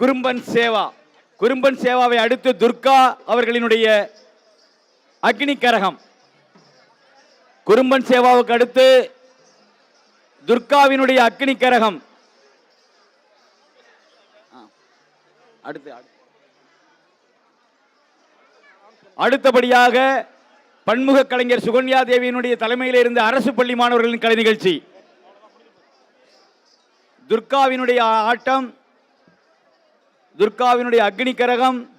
குறும்பன் சேவா. குறும்பன் சேவாவை அடுத்து துர்கா அவர்களினுடைய அக்னி கரகம் குறும்பன் சேவாவுக்கு அடுத்து துர்காவினுடைய அக்னி கரகம் அடுத்து அடுத்து. அடுத்தபடியாக பன்முக கலைஞர் சுகன்யா தேவியினுடைய தலைமையில் இருந்த அரசு பள்ளி மாணவர்களின் கலை நிகழ்ச்சி. துர்காவினுடைய ஆட்டம் துர்காவினுடைய அக்னி கரகம்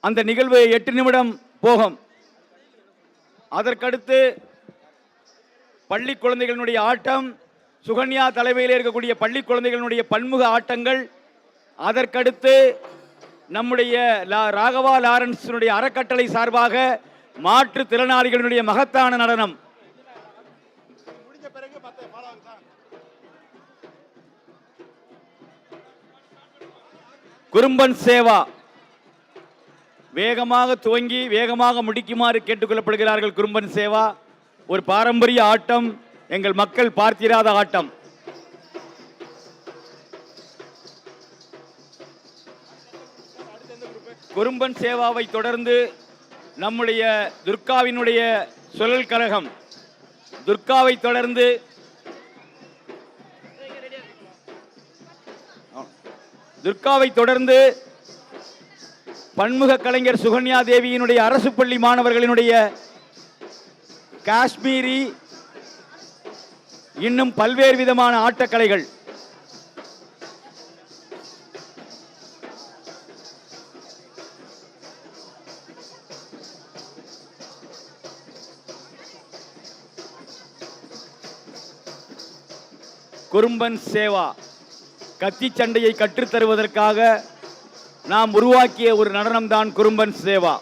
அந்த நிகழ்வு எட்டு நிமிடம் போகும். அதற்கடுத்து பள்ளி குழந்தைகளினுடைய ஆட்டம் சுகன்யா தலைமையில் இருக்கக்கூடிய பள்ளி குழந்தைகளினுடைய பன்முக ஆட்டங்கள் அதற்கடுத்து நம்முடைய லா- ராகவா லாரன்ஸினுடைய அறக்கட்டளை சார்பாக மாற்றுத்திறனாளிகளினுடைய மகத்தான நடனம். குறும்பன் சேவா. வேகமாக துவங்கி வேகமாக முடிக்குமாறு கேட்டுக்கொள்ளப்படுகிறார்கள் குறும்பன் சேவா. ஒரு பாரம்பரிய ஆட்டம் எங்கள் மக்கள் பார்த்திராத ஆட்டம். குறும்பன் சேவாவை தொடர்ந்து நம்முடைய துர்காவினுடைய சுழல் கழகம். துர்காவை தொடர்ந்து துர்காவை தொடர்ந்து பன்முக கலைஞர் சுகன்யா தேவியினுடைய அரசு பள்ளி மாணவர்களினுடைய காஷ்மீரி இன்னும் பல்வேறு விதமான ஆட்டக்கலைகள். குறும்பன் சேவா. கத்தி சண்டையை கற்றுத் தருவதற்காக நாம் உருவாக்கிய ஒரு நடனம்தான் குறும்பன் சேவா.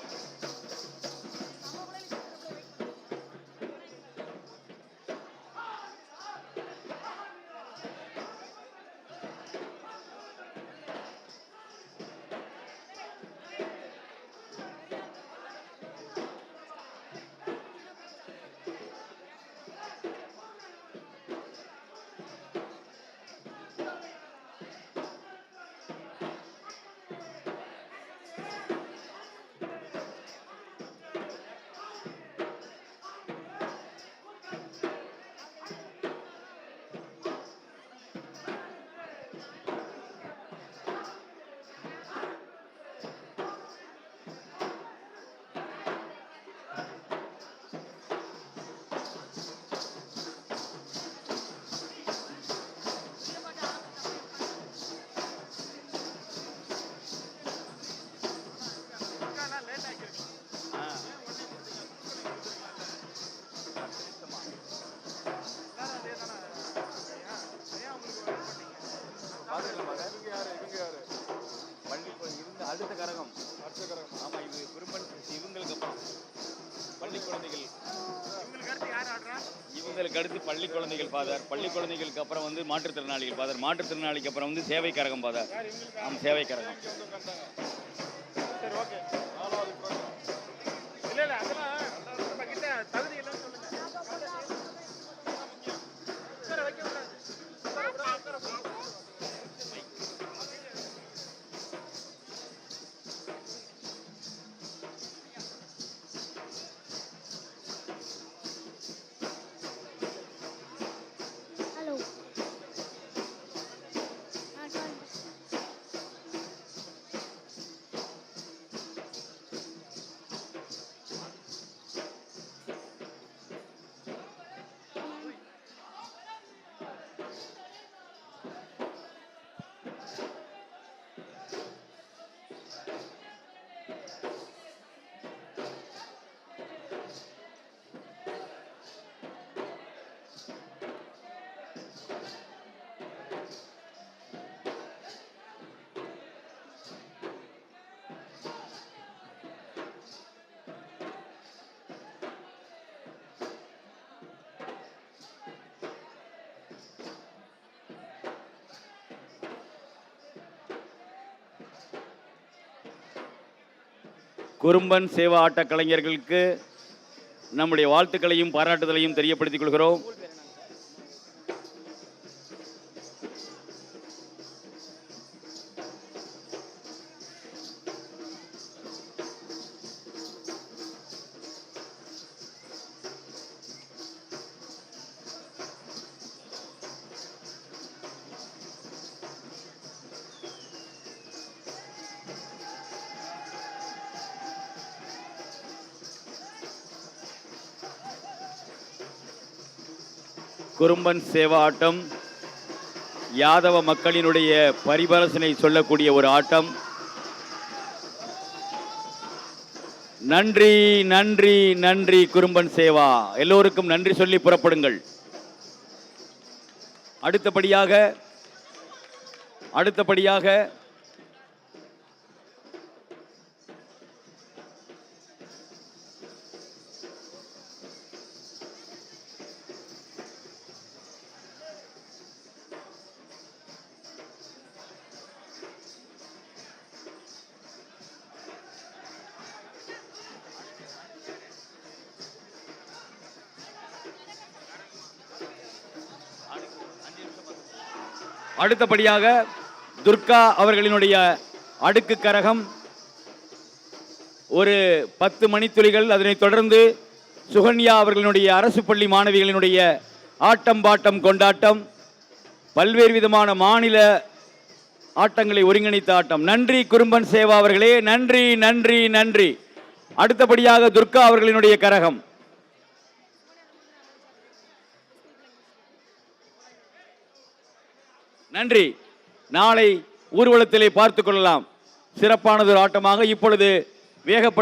இவங்களுக்கு அடுத்து பள்ளி குழந்தைகள் ஃபாதர் பள்ளி குழந்தைகளுக்கு அப்புறம் வந்து மாற்றுத்திறனாளிகள் ஃபாதர் மாற்றுத்திறனாளிக்கு அப்புறம் வந்து சேவை கரகம் ஃபாதர் ஆமாம் சேவை கரகம். இல்ல Thank you. குறும்பன் சேவா ஆட்ட கலைஞர்களுக்கு நம்முடைய வாழ்த்துக்களையும் பாராட்டுதலையும் தெரியப்படுத்திக் கொள்கிறோம். குறும்பன் சேவா ஆட்டம் யாதவ மக்களினுடைய பரிபரசனை சொல்லக்கூடிய ஒரு ஆட்டம். நன்றி நன்றி நன்றி குறும்பன் சேவா. எல்லோருக்கும் நன்றி சொல்லி புறப்படுங்கள். அடுத்தபடியாக அடுத்தபடியாக அடுத்தபடியாக துர்கா அவர்களினுடைய அடுக்கு கரகம். ஒரு பத்து மணித்துளிகள். அதனைத் தொடர்ந்து சுகன்யா அவர்களினுடைய அரசு பள்ளி மாணவிகளினுடைய ஆட்டம் பாட்டம் கொண்டாட்டம். பல்வேறு விதமான மாநில ஆட்டங்களை ஒருங்கிணைத்த ஆட்டம். நன்றி குறும்பன் சேவா அவர்களே. நன்றி நன்றி நன்றி. அடுத்தபடியாக துர்கா அவர்களினுடைய கரகம். நன்றி. நாளை ஊர்வலத்திலே பார்த்துக் கொள்ளலாம். சிறப்பானது ஆட்டமாக இப்பொழுது வேகப்படுத்த